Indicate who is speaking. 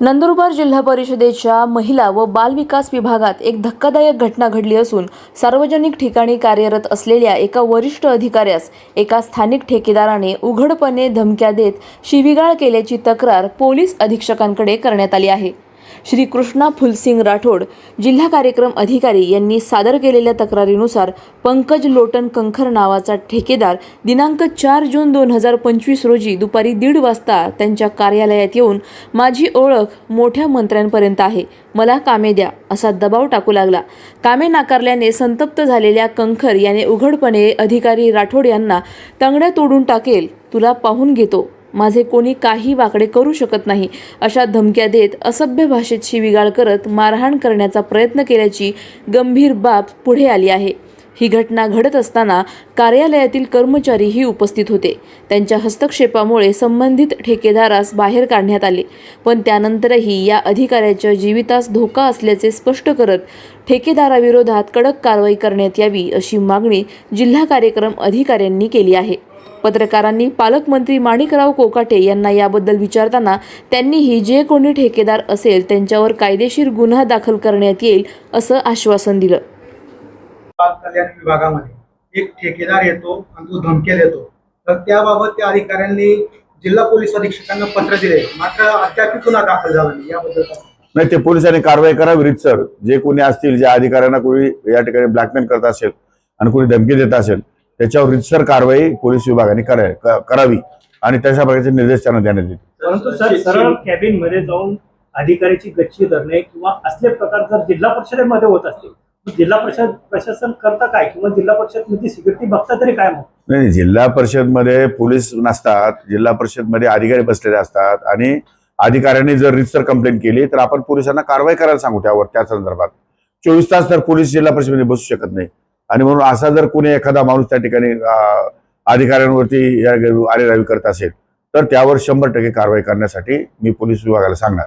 Speaker 1: नंदुरबार जिल्हा परिषदेच्या महिला व बाल विकास विभागात एक धक्कादायक घटना घडली असून सार्वजनिक ठिकाणी कार्यरत असलेल्या एका वरिष्ठ अधिकाऱ्यास एका स्थानिक ठेकेदाराने उघडपणे धमक्या देत शिवीगाळ केल्याची तक्रार पोलीस अधीक्षकांकडे करण्यात आली आहे. श्रीकृष्णा फुलसिंग राठोड जिल्हा कार्यक्रम अधिकारी यांनी सादर केलेल्या तक्रारीनुसार पंकज लोटन कंखर नावाचा ठेकेदार दिनांक चार जून दोन हजार पंचवीस रोजी दुपारी दीड वाजता त्यांच्या कार्यालयात येऊन माझी ओळख मोठ्या मंत्र्यांपर्यंत आहे. मला कामे द्या असा दबाव टाकू लागला. कामे नाकारल्याने संतप्त झालेल्या कंखर याने उघडपणे अधिकारी राठोड यांना तंगड्या तोडून टाकेल तुला पाहून घेतो. माझे कोणी काही वाकडे करू शकत नाही. अशा धमक्या देत असभ्य भाषेत शिविगाळ करत मारहाण करण्याचा प्रयत्न केल्याची गंभीर बाब पुढे आली आहे. ही घटना घडत असताना कार्यालयातील कर्मचारीही उपस्थित होते. त्यांच्या हस्तक्षेपामुळे संबंधित ठेकेदारास बाहेर काढण्यात आले. पण त्यानंतरही या अधिकाऱ्याच्या जीवितास धोका असल्याचे स्पष्ट करत ठेकेदाराविरोधात कडक कारवाई करण्यात यावी अशी मागणी जिल्हा कार्यक्रम अधिकाऱ्यांनी केली आहे. पत्रकारांनी पालकमंत्री माणिकराव कोकाटे यांना याबद्दल विचारताना त्यांनीही जे कोणी ठेकेदार असेल त्यांच्यावर कायदेशीर गुन्हा दाखल करण्यात येईल असं आश्वासन दिलं.
Speaker 2: बाल कल्याण विभागामध्ये. एक ठेकेदार येतो आणि तो धमक्या देतो. तर त्याबाबत त्या अधिकाऱ्यांनी जिल्हा पोलीस अधीक्षकांना पत्र दिले. मात्र अद्याप गुन्हा दाखल झाला नाही. याबद्दल?
Speaker 3: नाही ते पोलिसांनी कारवाई करावी सर. जे कोणी असतील ज्या अधिकाऱ्यांना कोणी या ठिकाणी ब्लॅकमेल करत असेल आणि कोणी धमकी देत असेल त्याच्यावर रितसर कारवाई पोलीस विभागाने करा- करावी आणि तशा प्रकारचे निर्देश त्यांना देण्यात येतील.
Speaker 4: परंतु सर सरळ कॅबिनमध्ये जाऊन अधिकाऱ्याची गच्ची धरणे किंवा असले प्रकार जर जिल्हा परिषदेमध्ये होत असतील जिल्हा परिषद प्रशासन करता काय? किंवा जिल्हा परिषदमध्ये सिक्युरिटी बघता तरी काय मग?
Speaker 3: नाही जिल्हा जिल्हा परिषदमध्ये पोलीस नसतात जिल्हा परिषदमध्ये अधिकारी बसलेले असतात आणि अधिकाऱ्यांनी जर रितसर कंप्लेंट केली तर आपण पोलिसांना कारवाई करायला सांगू त्यावर त्या संदर्भात. चोवीस तास तर पोलीस जिल्हा परिषदेमध्ये बसू शकत नाही. आणि म्हणून असा जर कोणी एखादा माणूस त्या ठिकाणी अधिकाऱ्यांवरती आरेरावी करत असेल तर त्यावर शंभर टक्के कारवाई करण्यासाठी मी पोलीस विभागाला सांगणार.